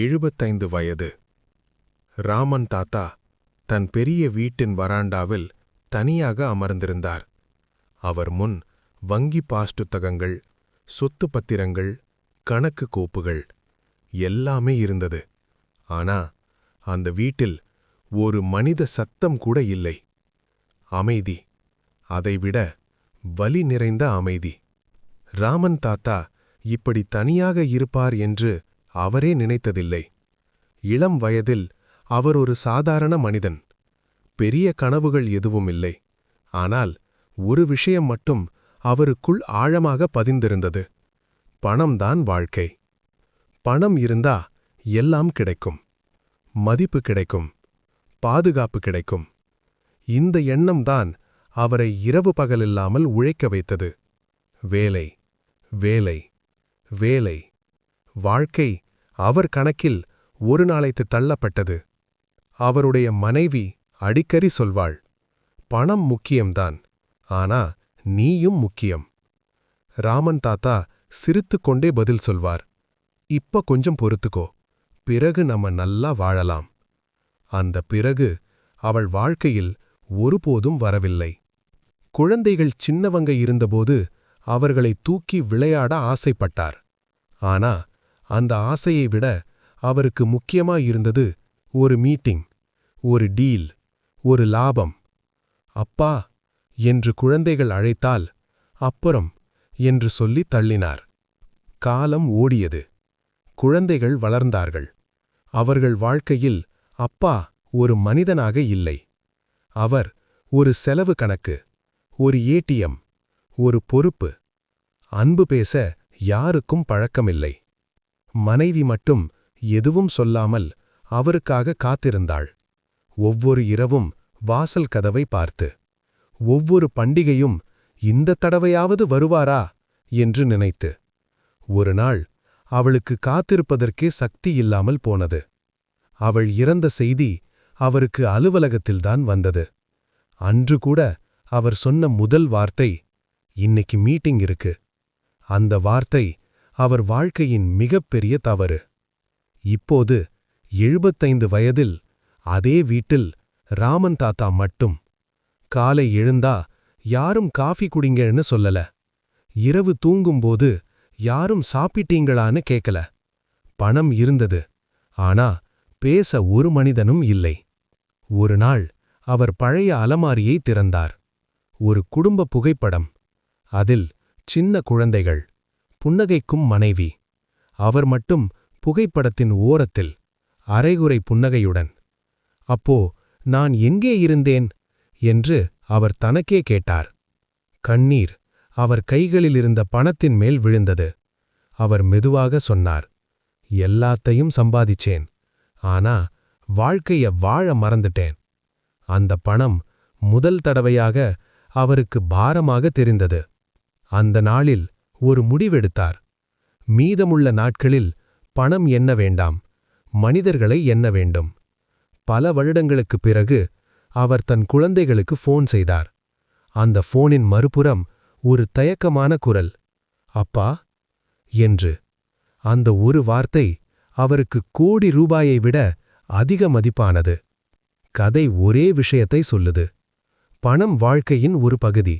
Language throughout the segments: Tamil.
எழுபத்தைந்து வயது. ராமன் தாத்தா தன் பெரிய வீட்டின் வராண்டாவில் தனியாக அமர்ந்திருந்தார். அவர் முன் வங்கி பாஸ்டுத்தகங்கள் சொத்து பத்திரங்கள் கணக்கு கோப்புகள் எல்லாமே இருந்தது. ஆனா அந்த வீட்டில் ஒரு மனித சத்தம் கூட இல்லை. அமைதி அதைவிட வலி நிறைந்த அமைதி. ராமன் தாத்தா இப்படி தனியாக இருப்பார் என்று அவரே நினைத்ததில்லை. இளம் வயதில் அவர் ஒரு சாதாரண மனிதன். பெரிய கனவுகள் எதுவும் இல்லை. ஆனால் ஒரு விஷயம் மட்டும் அவருக்குள் ஆழமாக பதிந்திருந்தது. பணம்தான் வாழ்க்கை. பணம் இருந்தா எல்லாம் கிடைக்கும். மதிப்பு கிடைக்கும். பாதுகாப்பு கிடைக்கும். இந்த எண்ணம்தான் அவரை இரவு பகலில்லாமல் உழைக்க வைத்தது. வேலை வேலை வேலை. வாழ்க்கை அவர் கணக்கில் ஒரு நாளைத்து தள்ளப்பட்டது. அவருடைய மனைவி அடிக்கடி சொல்வாள் பணம் முக்கியம்தான் ஆனா நீயும் முக்கியம். ராமன் தாத்தா சிரித்துக்கொண்டே பதில் சொல்வார் இப்ப கொஞ்சம் பொறுத்துக்கோ பிறகு நம்ம நல்லா வாழலாம். அந்த பிறகு அவள் வாழ்க்கையில் ஒருபோதும் வரவில்லை. குழந்தைகள் சின்னவங்க இருந்தபோது அவர்களை தூக்கி விளையாட ஆசைப்பட்டார் ஆனா அந்த ஆசையை விட அவருக்கு முக்கியமா இருந்தது ஒரு மீட்டிங் ஒரு டீல் ஒரு லாபம். அப்பா என்று குழந்தைகள் அழைத்தால் அப்புறம் என்று சொல்லி தள்ளினார். காலம் ஓடியது. குழந்தைகள் வளர்ந்தார்கள். அவர்கள் வாழ்க்கையில் அப்பா ஒரு மனிதனாக இல்லை. அவர் ஒரு செலவு கணக்கு ஒரு ஏடிஎம் ஒரு பொறுப்பு. அன்பு பேச யாருக்கும் பழக்கமில்லை. மனைவி மட்டும் எதுவும் சொல்லாமல் அவருக்காக காத்திருந்தாள். ஒவ்வொரு இரவும் வாசல் கதவை பார்த்து ஒவ்வொரு பண்டிகையும் இந்த தடவையாவது வருவாரா? என்று நினைத்து ஒரு நாள் அவளுக்கு காத்திருப்பதற்கே சக்தி இல்லாமல் போனது. அவள் இறந்த செய்தி அவருக்கு அலுவலகத்தில்தான் வந்தது. அன்று கூட அவர் சொன்ன முதல் வார்த்தை இன்னைக்கு மீட்டிங் இருக்கு. அந்த வார்த்தை அவர் வாழ்க்கையின் மிகப்பெரிய தவறு. இப்போது எழுபத்தைந்து வயதில் அதே வீட்டில் ராமன் தாத்தா மட்டும். காலை எழுந்தா யாரும் காஃபி குடிங்கன்னு சொல்லல. இரவு தூங்கும்போது யாரும் சாப்பிட்டீங்களான்னு கேட்கல பணம் இருந்தது. ஆனா பேச ஒரு மனிதனும் இல்லை. ஒரு நாள் அவர் பழைய அலமாரியை திறந்தார். ஒரு குடும்ப புகைப்படம். அதில் சின்ன குழந்தைகள். புன்னகைக்கும் மனைவி. அவர் மட்டும் புகைப்படத்தின் ஓரத்தில் அரைகுறை புன்னகையுடன் அப்போ நான் எங்கே இருந்தேன்? என்று அவர் தனக்கே கேட்டார். கண்ணீர் அவர் கைகளிலிருந்த பணத்தின் மேல் விழுந்தது. அவர் மெதுவாக சொன்னார் எல்லாத்தையும் சம்பாதிச்சேன் ஆனா வாழ்க்கைய வாழ மறந்துட்டேன். அந்த பணம் முதல் தடவையாக அவருக்கு பாரமாக தெரிந்தது. அந்த நாளில் ஒரு முடிவெடுத்தார். மீதமுள்ள நாட்களில் பணம் என்ன வேண்டாம் மனிதர்களை எண்ண வேண்டும். பல வருடங்களுக்குப் பிறகு அவர் தன் குழந்தைகளுக்கு ஃபோன் செய்தார். அந்த ஃபோனின் மறுபுறம் ஒரு தயக்கமான குரல் அப்பா என்று. அந்த ஒரு வார்த்தை அவருக்கு கோடி ரூபாயை விட அதிக மதிப்பானது. கதை ஒரே விஷயத்தை சொல்லுது. பணம் வாழ்க்கையின் ஒரு பகுதி.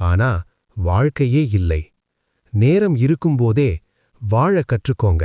ஆனா வாழ்க்கையே இல்லை. நேரம் இருக்கும்போதே வாழ கற்றுக்கோங்க.